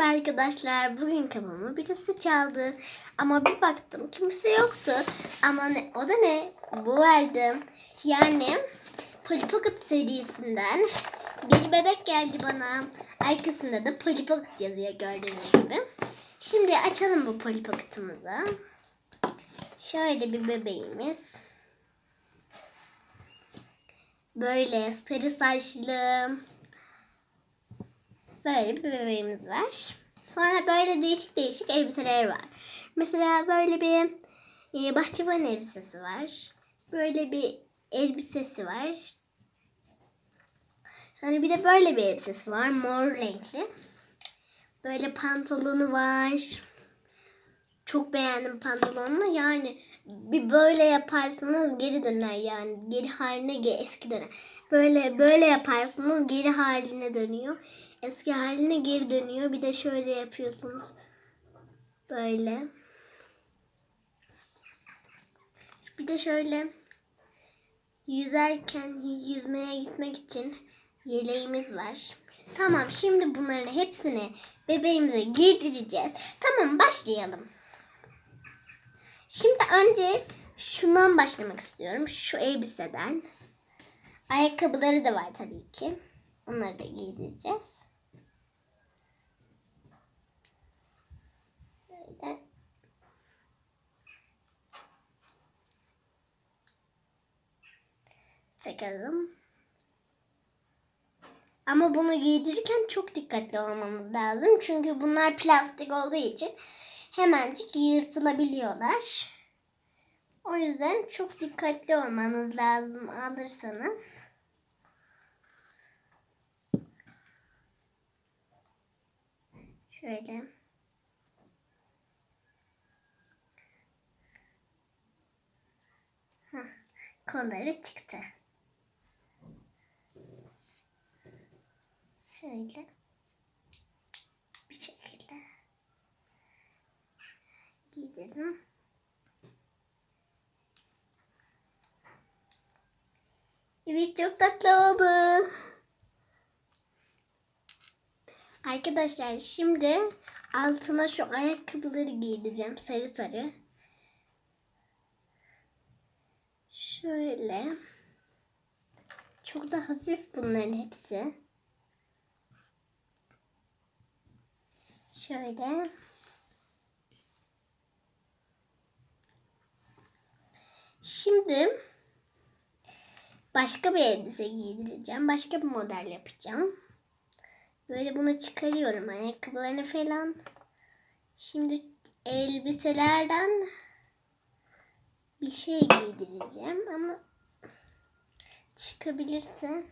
Merhaba arkadaşlar. Bugün kapımı birisi çaldı. Ama bir baktım kimse yoktu. Ama ne, o da ne? Bu vardı. Yani Polly Pocket serisinden bir bebek geldi bana. Arkasında da Polly Pocket yazıyor gördüğünüz gibi. Şimdi açalım bu Polly Pocket'ımızı. Şöyle bir bebeğimiz. Böyle sarı saçlı. Böyle bir bebeğimiz var. Sonra böyle değişik değişik elbiseler var. Mesela böyle bir e, bahçıvan elbisesi var. Böyle bir elbisesi var. Sonra bir de böyle bir elbisesi var. Mor renkli. Böyle pantolonu var. Çok beğendim pantolonunu. Yani bir böyle yaparsınız geri döner yani. Geri haline eski döner. Böyle böyle yaparsınız geri haline dönüyor. Eski haline geri dönüyor. Bir de şöyle yapıyorsunuz. Böyle. Bir de şöyle yüzerken yüzmeye gitmek için yeleğimiz var. Tamam şimdi bunların hepsini bebeğimize giydireceğiz. Tamam başlayalım. Şimdi önce şundan başlamak istiyorum. Şu elbiseden. Ayakkabıları da var tabii ki. Onları da giydireceğiz. Böyle. Takalım. Ama bunu giydirirken çok dikkatli olmamız lazım. Çünkü bunlar plastik olduğu için hemencik yırtılabiliyorlar. O yüzden çok dikkatli olmanız lazım alırsanız. Şöyle. Hah, kolları çıktı. Şöyle. Bir şekilde. Giydirdim. Evet çok tatlı oldu. Arkadaşlar şimdi altına şu ayakkabıları giydireceğim sarı sarı. Şöyle. Çok da hafif bunların hepsi. Şöyle. Şimdi başka bir elbise giydireceğim. Başka bir model yapacağım. Böyle bunu çıkarıyorum ayakkabılarını falan. Şimdi elbiselerden bir şey giydireceğim ama çıkabilirse